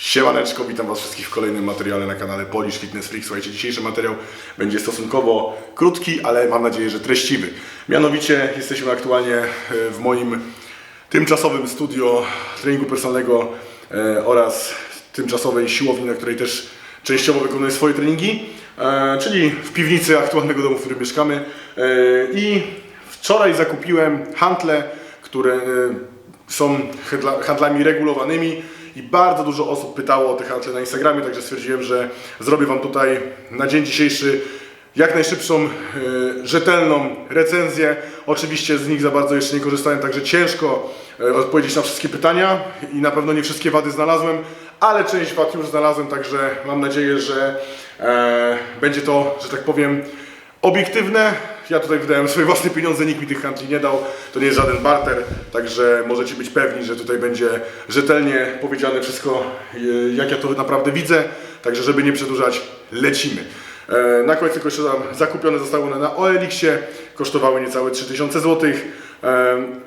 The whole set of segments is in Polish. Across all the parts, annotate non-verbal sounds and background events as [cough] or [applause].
Siemaneczko, witam Was wszystkich w kolejnym materiale na kanale Polish Fitness Freak. Słuchajcie, dzisiejszy materiał będzie stosunkowo krótki, ale mam nadzieję, że treściwy. Mianowicie jesteśmy aktualnie e, w moim tymczasowym studio treningu personalnego e, oraz tymczasowej siłowni, na której też częściowo wykonuję swoje treningi, e, czyli w piwnicy aktualnego domu, w którym mieszkamy. I wczoraj zakupiłem hantle, które są handla- handlami regulowanymi i bardzo dużo osób pytało o te handle na Instagramie, także stwierdziłem, że zrobię Wam tutaj na dzień dzisiejszy jak najszybszą, e, rzetelną recenzję. Oczywiście z nich za bardzo jeszcze nie korzystałem, także ciężko e, odpowiedzieć na wszystkie pytania i na pewno nie wszystkie wady znalazłem, ale część wad już znalazłem, także mam nadzieję, że e, będzie to, że tak powiem, obiektywne. Ja tutaj wydałem swoje własne pieniądze, nikt mi tych handli nie dał. To nie jest żaden barter, także możecie być pewni, że tutaj będzie rzetelnie powiedziane wszystko, e, jak ja to naprawdę widzę. Także, żeby nie przedłużać, lecimy. E, Na końcu jeszcze tam zakupione zostały one na OLX-ie, kosztowały niecałe 3000 zł.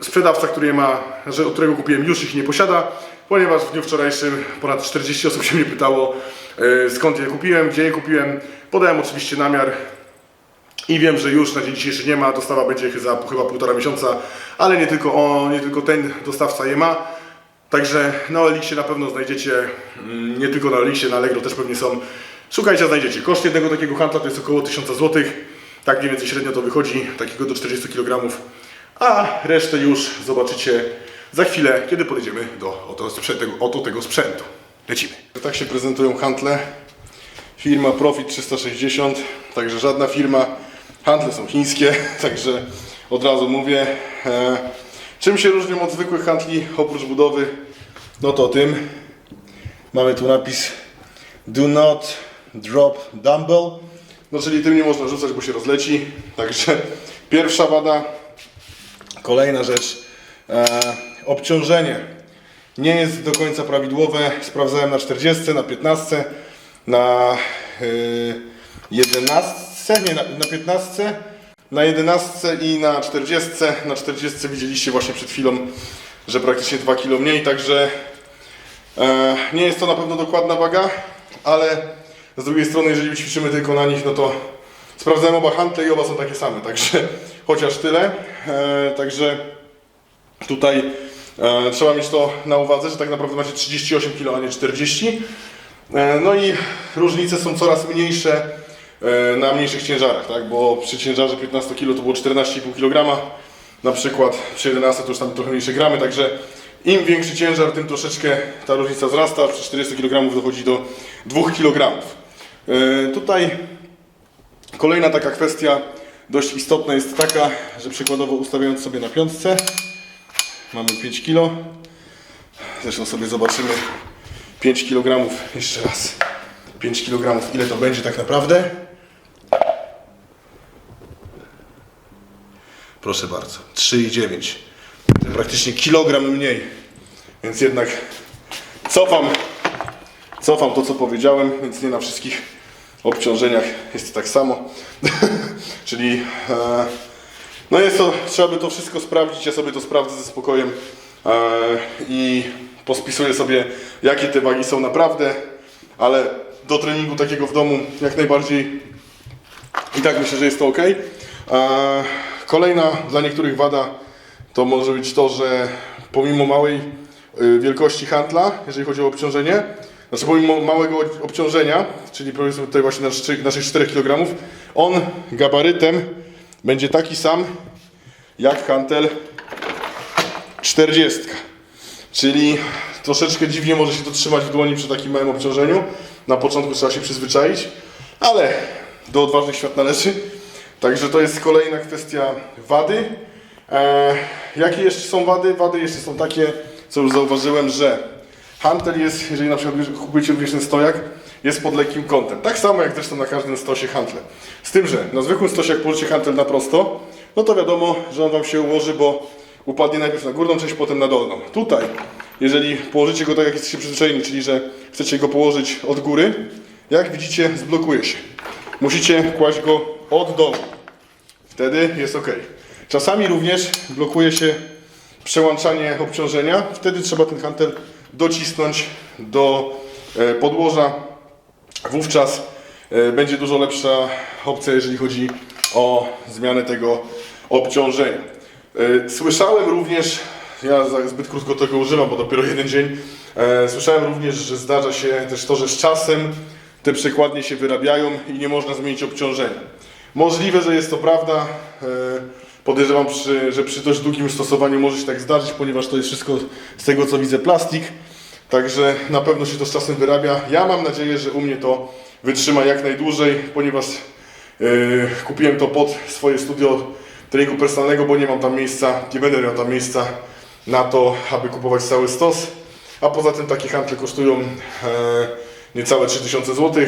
Sprzedawca, który je ma, od którego kupiłem, już ich nie posiada, ponieważ w dniu wczorajszym ponad 40 osób się mnie pytało, e, skąd je kupiłem, gdzie je kupiłem. Podałem oczywiście namiar, i wiem, że już na dzień dzisiejszy nie ma, dostawa będzie za chyba półtora miesiąca, ale nie tylko, o, nie tylko ten dostawca je ma. Także na Elixie na pewno znajdziecie, mm, nie tylko na Elixie, na Allegro też pewnie są. Szukajcie, znajdziecie. Koszt jednego takiego handla to jest około 1000 zł. Tak mniej więcej średnio to wychodzi, takiego do 40 kg. A resztę już zobaczycie za chwilę, kiedy podejdziemy do oto, sprzę- tego, oto tego sprzętu. Lecimy. Tak się prezentują handle. Firma Profit 360, także żadna firma. Handle są chińskie, [laughs] także od razu mówię. E, czym się różnią od zwykłych handli oprócz budowy? No to tym. Mamy tu napis Do not drop dumbbell. No czyli tym nie można rzucać, bo się rozleci. Także [laughs] pierwsza wada. Kolejna rzecz. E, obciążenie nie jest do końca prawidłowe. Sprawdzałem na 40, na 15, na yy, 11, nie, na, na 15, na 11 i na 40. Na 40 widzieliście właśnie przed chwilą, że praktycznie 2 kg mniej, także e, nie jest to na pewno dokładna waga, ale z drugiej strony, jeżeli ćwiczymy tylko na nich, no to sprawdzałem oba hantle i oba są takie same, także [laughs] chociaż tyle. E, także Tutaj e, trzeba mieć to na uwadze, że tak naprawdę macie 38 kg, a nie 40. E, no i różnice są coraz mniejsze na mniejszych ciężarach, tak? bo przy ciężarze 15 kg to było 14,5 kg, na przykład przy 11 to już tam trochę mniejsze gramy, także im większy ciężar, tym troszeczkę ta różnica wzrasta, przy 40 kg dochodzi do 2 kg. E, tutaj Kolejna taka kwestia dość istotna jest taka, że przykładowo ustawiając sobie na piątce, mamy 5 kg. Zresztą sobie zobaczymy 5 kg jeszcze raz. 5 kg ile to będzie tak naprawdę? Proszę bardzo, 3,9. To Praktycznie kilogram mniej. Więc jednak cofam, cofam to co powiedziałem, więc nie na wszystkich obciążeniach jest tak samo. [laughs] Czyli e, no jest to, trzeba by to wszystko sprawdzić, ja sobie to sprawdzę ze spokojem e, i pospisuję sobie jakie te wagi są naprawdę, ale do treningu takiego w domu jak najbardziej i tak myślę, że jest to ok. E, kolejna dla niektórych wada to może być to, że pomimo małej y, wielkości handla, jeżeli chodzi o obciążenie, znaczy pomimo małego obciążenia, czyli powiedzmy tutaj właśnie naszych, naszych 4 kg, on gabarytem będzie taki sam jak hantel 40. Czyli troszeczkę dziwnie może się to trzymać w dłoni przy takim małym obciążeniu. Na początku trzeba się przyzwyczaić, ale do odważnych świat należy. Także to jest kolejna kwestia wady. E, jakie jeszcze są wady? Wady jeszcze są takie, co już zauważyłem, że hantel jest, jeżeli na przykład kupujecie również ten stojak, jest pod lekkim kątem. Tak samo jak zresztą na każdym stosie hantle. Z tym, że na zwykłym stosie jak położycie hantel na prosto, no to wiadomo, że on Wam się ułoży, bo upadnie najpierw na górną część, potem na dolną. Tutaj, jeżeli położycie go tak jak jesteście przyzwyczajeni, czyli że chcecie go położyć od góry, jak widzicie zblokuje się. Musicie kłaść go od dołu. Wtedy jest ok. Czasami również blokuje się przełączanie obciążenia. Wtedy trzeba ten hantel docisnąć do e, podłoża, wówczas e, będzie dużo lepsza opcja, jeżeli chodzi o zmianę tego obciążenia. E, Słyszałem również, ja zbyt krótko tego używam, bo dopiero jeden dzień, słyszałem również, że zdarza się też to, że z czasem te przekładnie się wyrabiają i nie można zmienić obciążenia. Możliwe, że jest to prawda. e, Podejrzewam, że przy dość długim stosowaniu może się tak zdarzyć, ponieważ to jest wszystko z tego co widzę plastik. Także na pewno się to z czasem wyrabia. Ja mam nadzieję, że u mnie to wytrzyma jak najdłużej, ponieważ yy, kupiłem to pod swoje studio treningu personalnego, bo nie mam tam miejsca, nie będę miał tam miejsca na to, aby kupować cały stos. A poza tym takie handle kosztują e, niecałe 3000 zł,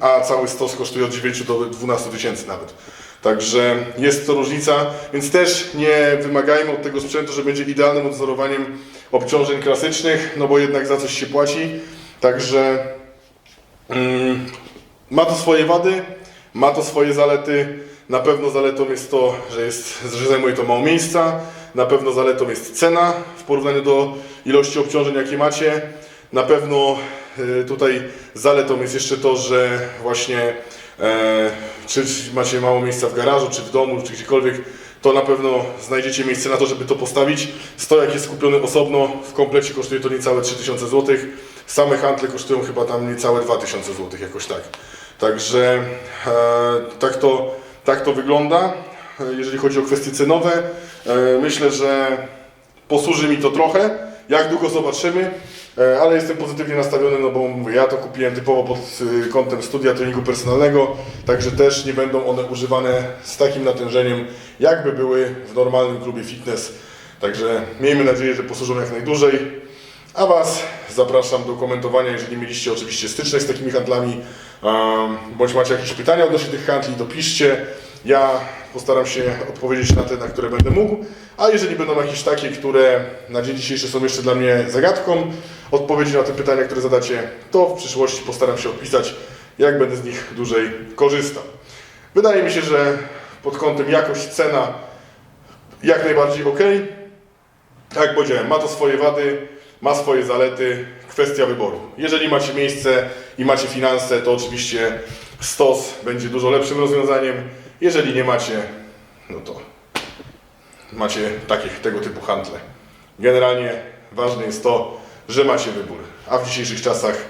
a cały stos kosztuje od 9 do 12 tysięcy nawet. Także jest to różnica, więc też nie wymagajmy od tego sprzętu, że będzie idealnym odzorowaniem obciążeń klasycznych, no bo jednak za coś się płaci. Także mm, ma to swoje wady, ma to swoje zalety. Na pewno zaletą jest to, że, jest, że zajmuje to mało miejsca. Na pewno zaletą jest cena w porównaniu do ilości obciążeń, jakie macie. Na pewno tutaj zaletą jest jeszcze to, że właśnie e, czy macie mało miejsca w garażu, czy w domu, czy gdziekolwiek, to na pewno znajdziecie miejsce na to, żeby to postawić. Stojak jest kupiony osobno, w komplecie kosztuje to niecałe 3000 zł. Same handle kosztują chyba tam niecałe 2000 zł, jakoś tak. Także e, tak, to, tak to wygląda, e, jeżeli chodzi o kwestie cenowe. E, myślę, że posłuży mi to trochę. Jak długo zobaczymy, e, ale jestem pozytywnie nastawiony, no bo mówię, ja to kupiłem typowo pod y, kątem studia treningu personalnego, także też nie będą one używane z takim natężeniem, jakby były w normalnym klubie fitness. Także miejmy nadzieję, że posłużą jak najdłużej. A Was zapraszam do komentowania, jeżeli mieliście oczywiście styczność z takimi handlami, bądź macie jakieś pytania odnośnie tych handli, to piszcie. Ja postaram się odpowiedzieć na te, na które będę mógł, a jeżeli będą jakieś takie, które na dzień dzisiejszy są jeszcze dla mnie zagadką, odpowiedzi na te pytania, które zadacie, to w przyszłości postaram się odpisać, jak będę z nich dłużej korzystał. Wydaje mi się, że pod kątem jakość, cena jak najbardziej ok. Tak jak powiedziałem, ma to swoje wady, ma swoje zalety, kwestia wyboru. Jeżeli macie miejsce i macie finanse, to oczywiście stos będzie dużo lepszym rozwiązaniem. Jeżeli nie macie, no to macie takich, tego typu handle. Generalnie ważne jest to, że macie wybór, a w dzisiejszych czasach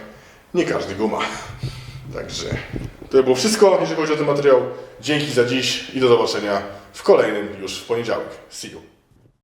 nie każdy go ma. Także to było wszystko, jeżeli chodzi o ten materiał. Dzięki za dziś i do zobaczenia w kolejnym już w poniedziałek. See you.